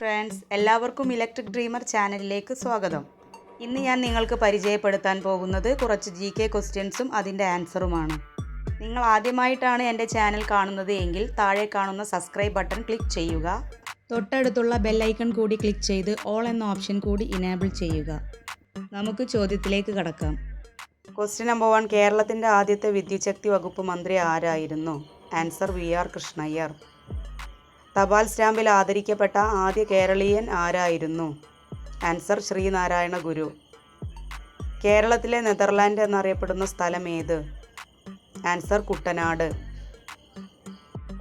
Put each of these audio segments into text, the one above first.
Friends എല്ലാവർക്കും electric dreamer ചാനലിലേക്ക് സ്വാഗതം. ഇന്ന് ഞാൻ നിങ്ങൾക്ക് പരിചയപ്പെടുത്താൻ പോകുന്നത് കുറച്ച് ജി കെ ക്വസ്റ്റ്യൻസും അതിന്റെ ആൻസറുമാണ് നിങ്ങൾ ആദ്യമായിട്ടാണ് എന്റെ ചാനൽ കാണുന്നത് എങ്കിൽ താഴെ കാണുന്ന സബ്സ്ക്രൈബ് ബട്ടൺ ക്ലിക്ക് ചെയ്യുക. തൊട്ടടുത്തുള്ള ബെല്ലൈക്കൺ കൂടി ക്ലിക്ക് ചെയ്ത് ഓൾ എന്ന ഓപ്ഷൻ കൂടി ഇനേബിൾ ചെയ്യുക. നമുക്ക് ചോദ്യത്തിലേക്ക് കടക്കാം. ക്വസ്റ്റ്യൻ നമ്പർ വൺ കേരളത്തിന്റെ ആദ്യത്തെ വിദ്യുച്ഛക്തി വകുപ്പ് മന്ത്രി ആരായിരുന്നു? Answer V R Krishna Iyer. തപാൽ സ്റ്റാമ്പിൽ ആദരിക്കപ്പെട്ട ആദ്യ കേരളീയൻ ആരായിരുന്നു? ആൻസർ ശ്രീനാരായണ ഗുരു. കേരളത്തിലെ നെതർലാൻഡ് എന്നറിയപ്പെടുന്ന സ്ഥലം ഏത്? ആൻസർ കുട്ടനാട്.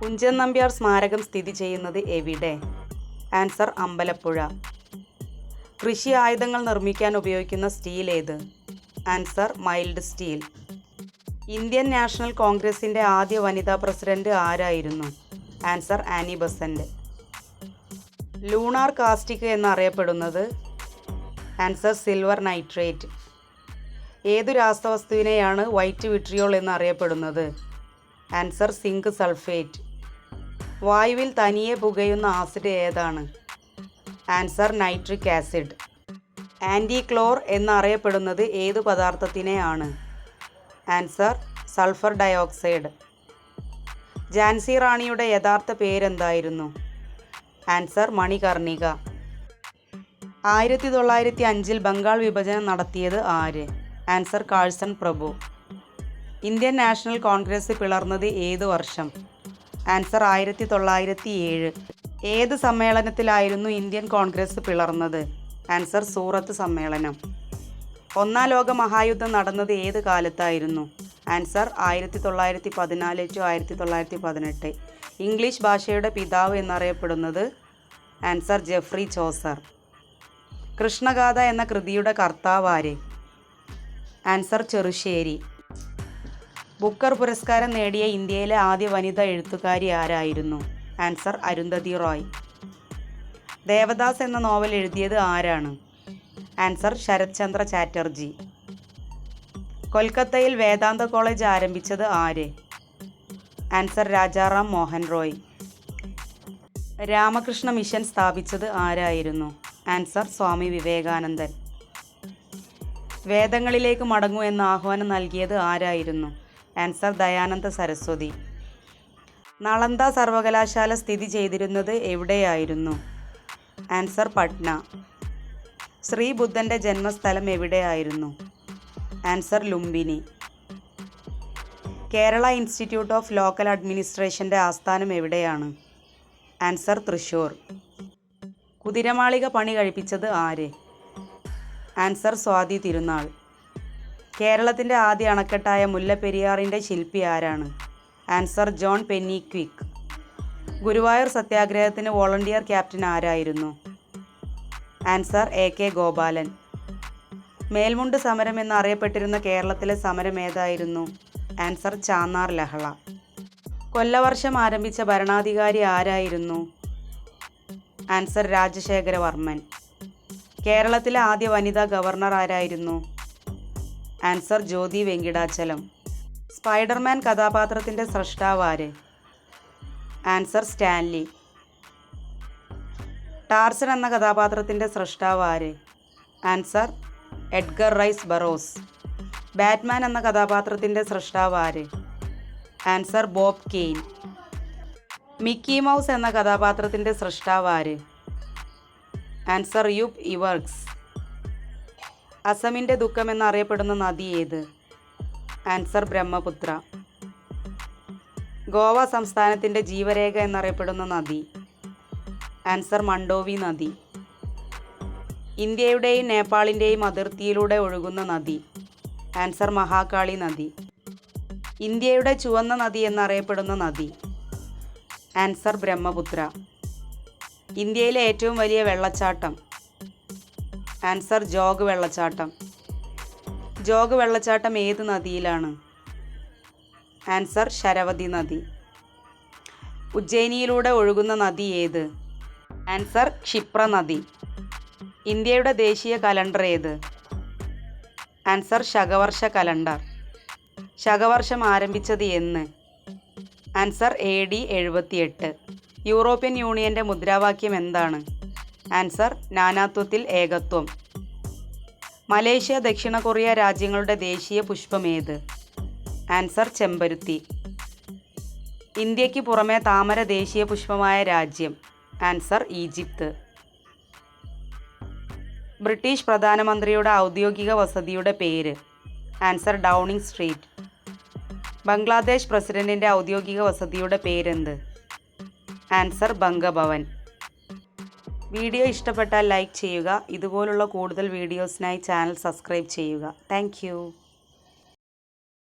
കുഞ്ചൻ നമ്പ്യാർ സ്മാരകം സ്ഥിതി ചെയ്യുന്നത് എവിടെ? ആൻസർ അമ്പലപ്പുഴ. കൃഷി ആയുധങ്ങൾ നിർമ്മിക്കാൻ ഉപയോഗിക്കുന്ന സ്റ്റീൽ ഏത്? Answer mild steel. Indian National കോൺഗ്രസിന്റെ ആദ്യ വനിതാ പ്രസിഡന്റ് ആരായിരുന്നു? Answer Annie Besant lunar caustic എന്നറിയപ്പെടുന്നത് ആൻസർ സിൽവർ നൈട്രേറ്റ്. ഏതു രാസവസ്തുവിനെയാണ് വൈറ്റ് വിട്രിയോൾ എന്നറിയപ്പെടുന്നത്? Answer zinc sulphate. വായുവിൽ തനിയെ പുകയുന്ന ആസിഡ് ഏതാണ്? Answer nitric acid. ആന്റി ക്ലോർ എന്നറിയപ്പെടുന്നത് ഏതു പദാർത്ഥത്തിനെയാണ്? Answer sulphur dioxide. ജാൻസി റാണിയുടെ യഥാർത്ഥ പേരെന്തായിരുന്നു? ആൻസർ മണികർണിക ആയിരത്തി തൊള്ളായിരത്തി അഞ്ചിൽ ബംഗാൾ വിഭജനം നടത്തിയത് ആര്? ആൻസർ കാഴ്സൺ പ്രഭു. ഇന്ത്യൻ നാഷണൽ കോൺഗ്രസ് പിളർന്നത് ഏത് വർഷം? ആൻസർ ആയിരത്തി തൊള്ളായിരത്തി ഏഴ്. ഏത് സമ്മേളനത്തിലായിരുന്നു ഇന്ത്യൻ കോൺഗ്രസ് പിളർന്നത്? ആൻസർ സൂറത്ത് സമ്മേളനം. ഒന്നാം ലോക മഹായുദ്ധം നടന്നത് ഏത് കാലത്തായിരുന്നു? ആൻസർ ആയിരത്തി തൊള്ളായിരത്തി പതിനാല് ടു ആയിരത്തി തൊള്ളായിരത്തി പതിനെട്ട് ഇംഗ്ലീഷ് ഭാഷയുടെ പിതാവ് എന്നറിയപ്പെടുന്നത് ആൻസർ ജെഫ്രി ചോസർ. കൃഷ്ണഗാഥ എന്ന കൃതിയുടെ കർത്താവ് ആര്? ആൻസർ ചെറുശ്ശേരി. ബുക്കർ പുരസ്കാരം നേടിയ ഇന്ത്യയിലെ ആദ്യ വനിതാ എഴുത്തുകാരി ആരായിരുന്നു? ആൻസർ അരുന്ധതി റോയ്. ദേവദാസ് എന്ന നോവൽ എഴുതിയത് ആരാണ്? ആൻസർ ശരത്ചന്ദ്ര ചാറ്റർജി. കൊൽക്കത്തയിൽ വേദാന്ത കോളേജ് ആരംഭിച്ചത് ആര്? ആൻസർ രാജാറാം മോഹൻ റോയ്. രാമകൃഷ്ണ മിഷൻ സ്ഥാപിച്ചത് ആരായിരുന്നു? ആൻസർ സ്വാമി വിവേകാനന്ദൻ. വേദങ്ങളിലേക്ക് മടങ്ങൂ എന്ന ആഹ്വാനം നൽകിയത് ആരായിരുന്നു? ആൻസർ ദയാനന്ദ സരസ്വതി. നളന്ദ സർവകലാശാല സ്ഥിതി ചെയ്തിരുന്നത് എവിടെയായിരുന്നു? ആൻസർ പട്ന. ശ്രീബുദ്ധന്റെ ജന്മസ്ഥലം എവിടെയായിരുന്നു? Answer Lumbini. Kerala Institute of Local അഡ്മിനിസ്ട്രേഷന്റെ ആസ്ഥാനം എവിടെയാണ്? ആൻസർ തൃശൂർ കുതിരമാളിക പണി കഴിപ്പിച്ചത് ആര്? ആൻസർ സ്വാതി തിരുനാൾ. കേരളത്തിന്റെ ആദ്യ അണക്കെട്ടായ മുല്ലപ്പെരിയാറിന്റെ ശില്പി ആരാണ്? Answer John Pennycuick Guruvayur സത്യാഗ്രഹത്തിന് വോളണ്ടിയർ ക്യാപ്റ്റൻ ആരായിരുന്നു? Answer A K Gopalan. മേൽമുണ്ട് സമരം എന്നറിയപ്പെട്ടിരുന്ന കേരളത്തിലെ സമരം ഏതായിരുന്നു? ആൻസർ ചാന്നാർ ലഹള. കൊല്ലവർഷം ആരംഭിച്ച ഭരണാധികാരി ആരായിരുന്നു? ആൻസർ രാജശേഖര വർമ്മൻ. കേരളത്തിലെ ആദ്യ വനിതാ ഗവർണർ ആരായിരുന്നു? ആൻസർ ജ്യോതി വെങ്കിടാചലം. സ്പൈഡർമാൻ കഥാപാത്രത്തിന്റെ സ്രഷ്ടാവ് ആര്? Answer Stanley. ടാർസൺ എന്ന കഥാപാത്രത്തിന്റെ സ്രഷ്ടാവ് ആര്? Answer Edgar Rice Burroughs. Batman എന്ന കഥാപാത്രത്തിന്റെ സൃഷ്ടാവ് ആര്? Answer Bob Kane. Mickey Mouse എന്ന കഥാപാത്രത്തിന്റെ സൃഷ്ടാവ് ആര്? Answer Ub Iwerks. അസമിന്റെ ദുഃഖം എന്നറിയപ്പെടുന്ന നദി ഏത്? ആൻസർ ബ്രഹ്മപുത്ര. ഗോവ സംസ്ഥാനത്തിന്റെ ജീവരേഖ എന്നറിയപ്പെടുന്ന നദി. ആൻസർ മണ്ടോവി നദി. ഇന്ത്യയുടെയും നേപ്പാളിന്റെയും അതിർത്തിയിലൂടെ ഒഴുകുന്ന നദി ആൻസർ മഹാകാളി നദി. ഇന്ത്യയുടെ ചുവന്ന നദി എന്നറിയപ്പെടുന്ന നദി ആൻസർ ബ്രഹ്മപുത്ര. ഇന്ത്യയിലെ ഏറ്റവും വലിയ വെള്ളച്ചാട്ടം ആൻസർ ജോഗ് വെള്ളച്ചാട്ടം. ജോഗ് വെള്ളച്ചാട്ടം ഏത് നദിയിലാണ്? ആൻസർ ശരവതി നദി. ഉജ്ജയിനിയിലൂടെ ഒഴുകുന്ന നദി ഏത്? ആൻസർ ക്ഷിപ്ര നദി. ഇന്ത്യയുടെ ദേശീയ കലണ്ടർ ഏത്? ആൻസർ ശകവർഷ കലണ്ടർ. ശകവർഷം ആരംഭിച്ചത് എന്ന്. ആൻസർ എ ഡി എഴുപത്തിയെട്ട്. യൂറോപ്യൻ യൂണിയന്റെ മുദ്രാവാക്യം എന്താണ്? ആൻസർ നാനാത്വത്തിൽ ഏകത്വം. മലേഷ്യ ദക്ഷിണ കൊറിയ രാജ്യങ്ങളുടെ ദേശീയ പുഷ്പം പുഷ്പമേത് ആൻസർ ചെമ്പരുത്തി. ഇന്ത്യയ്ക്ക് പുറമെ താമര ദേശീയ പുഷ്പമായ രാജ്യം. Answer Egypt. ബ്രിട്ടീഷ് പ്രധാനമന്ത്രിയുടെ ഔദ്യോഗിക വസതിയുടെ പേര്. Answer Downing Street. ബംഗ്ലാദേശ് പ്രസിഡന്റിന്റെ ഔദ്യോഗിക വസതിയുടെ പേരെന്ത്? ആൻസർ ബംഗഭവൻ. വീഡിയോ ഇഷ്ടപ്പെട്ടാൽ ലൈക്ക് ചെയ്യുക. ഇതുപോലുള്ള കൂടുതൽ വീഡിയോസിനായി ചാനൽ സബ്സ്ക്രൈബ് ചെയ്യുക. താങ്ക്